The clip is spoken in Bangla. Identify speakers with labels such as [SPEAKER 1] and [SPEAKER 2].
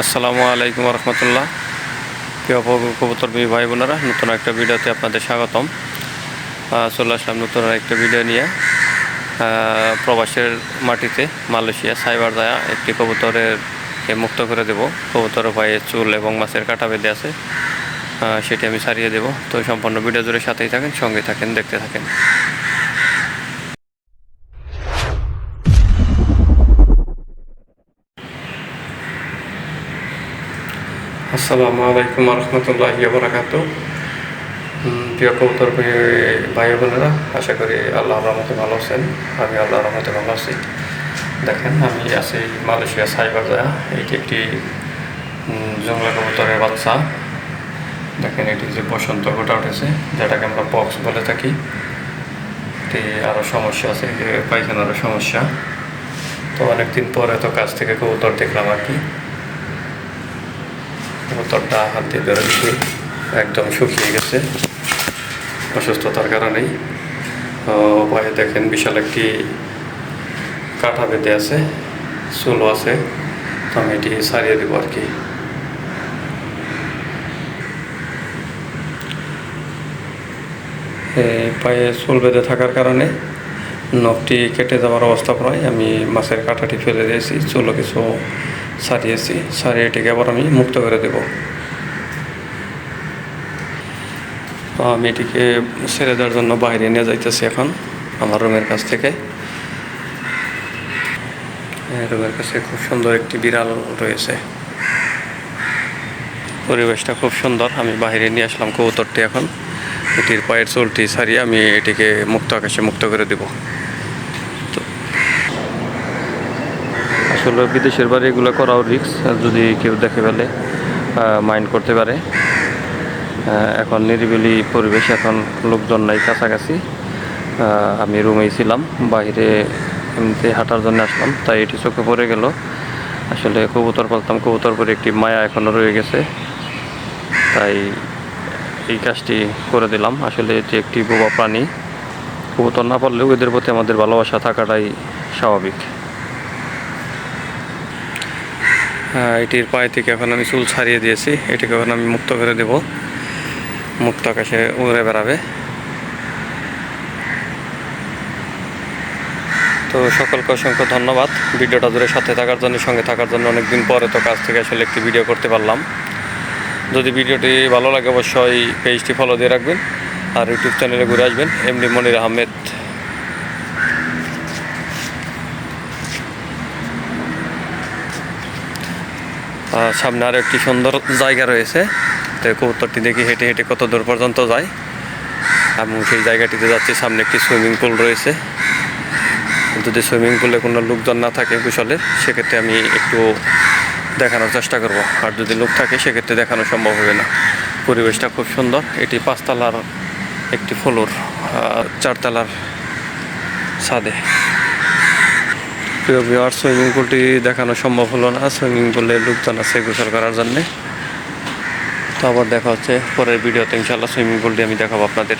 [SPEAKER 1] আসসালামু আলাইকুম রহমতুল্লাহ। প্রিয় ক- কবুতর বি ভাই বোনেরা, নতুন একটা ভিডিওতে আপনাদের স্বাগতম। চলে আসলাম নতুন একটা ভিডিও নিয়ে। প্রবাসের মাটিতে মালয়েশিয়া সাইবার দায়া একটি কবুতরের মুক্ত করে দেব। কবুতরের পায়ে চুল এবং মাছের কাটা বেঁধে আছে। সেটি আমি সারিয়ে দেব। তো সম্পূর্ণ ভিডিও জুড়ে সাথেই থাকেন, সঙ্গে থাকেন, দেখতে থাকেন। আসসালামু আলাইকুম রহমতুল্লাহ বরাকাত প্রিয় কৌতর ভাই বোনেরা, আশা করি আল্লাহ রহমতে ভালো আছেন। আমি আল্লাহর রহমতে ভালো আছি। দেখেন, আমি আছি মালয়েশিয়া সাইবার জায়া এটি একটি জংলা কবুতরের বাচ্চা। দেখেন, এটি যে বসন্ত গোটা উঠেছে, যেটাকে আমরা পক্স বলে থাকি। এটি আরও সমস্যা আছে যে পায়খানারও সমস্যা। তো অনেকদিন পরে তো কাছ থেকে কবুতর দেখলাম আর কি। কবুতরটা হাত দিয়ে ধরে দিচ্ছি একদম শুকিয়ে গেছে। অসুস্থতার কারণেই। পায়ে দেখেন বিশাল একটি কাঁটা বেঁধে আছে, চুলও আছে। তো আমি এটি সারিয়ে দেবো আর কি। পায়ে চুল বেঁধে থাকার কারণে নখটি কেটে যাওয়ার অবস্থা প্রায় আমি মাছের কাঁটাটি ফেলে দিয়েছি, চুলও কিছু সারিয়েছি সারিয়ে এটিকে আবার আমি মুক্ত করে দেব। আমি এটিকে ছেড়ে দেওয়ার জন্য বাইরে নিয়ে যাইতেছি এখন, আমার রুমের কাছ থেকে। রুমের কাছে খুব সুন্দর একটি বিড়াল রয়েছে। পরিবেশটা খুব সুন্দর, আমি বাইরে নিয়ে আসলাম কবুতরটি এখন। এটির পায়ের চুলটি সারিয়ে আমি এটিকে মুক্ত আকাশে মুক্ত করে দেব। আসলে বিদেশের বাড়ি এগুলো করাও রিক্স যদি কেউ দেখে ফেলে মাইন্ড করতে পারে। এখন নিরিবিলি পরিবেশ, এখন লোকজন নাই কাছাকাছি। আমি রুমেই ছিলাম, বাইরে এমনিতে হাঁটার জন্য আসলাম, তাই এটি চোখে পড়ে গেল। আসলে কবুতর পালতাম, কবুতর পরে একটি মায়া এখনও রয়ে গেছে। তাই এই কাজটি করে দিলাম। আসলে এটি একটি বোবা প্রাণী। কবুতর না পারলেও এদের প্রতি আমাদের ভালোবাসা থাকাটাই স্বাভাবিক। এটির পায়ে থেকে এখন আমি চুল ছাড়িয়ে দিয়েছি। এটিকে এখন আমি মুক্ত করে দেব। মুক্ত আকাশে উড়ে বেড়াবে। তো সকলকে অসংখ্য ধন্যবাদ। ভিডিওটা ধরে সাথে থাকার জন্য, সঙ্গে থাকার জন্য অনেকদিন পরে তো কাছ থেকে আসলে একটি ভিডিও করতে পারলাম। যদি ভিডিওটি ভালো লাগে, অবশ্যই পেজটি ফলো দিয়ে রাখবেন। আর ইউটিউব চ্যানেলে ঘুরে আসবেন। এমনি মনির আহমেদ সামনে আরও একটি সুন্দর জায়গা রয়েছে। তো কবুতরটি দেখি হেঁটে হেঁটে কত দূর পর্যন্ত যায়। আমি সেই জায়গাটিতে যাচ্ছি, সামনে একটি সুইমিং পুল রয়েছে। যদি সুইমিং পুলে কোনো লোকজন না থাকে কুশলে, সেক্ষেত্রে আমি একটু দেখানোর চেষ্টা করব। আর যদি লোক থাকে, সেক্ষেত্রে দেখানো সম্ভব হবে না। পরিবেশটা খুব সুন্দর। এটি পাঁচতলার একটি ফ্লোর চারতলার ছাদে। প্রিয় ভিওয়ার সুইমিং পুলটি দেখানো সম্ভব হলো না। সুইমিং পুলে লোকজন আছে গোসল করার জন্যে। তো আবার দেখা হচ্ছে পরের ভিডিওতে ইনশাল্লাহ সুইমিং পুলটি আমি দেখাবো আপনাদের।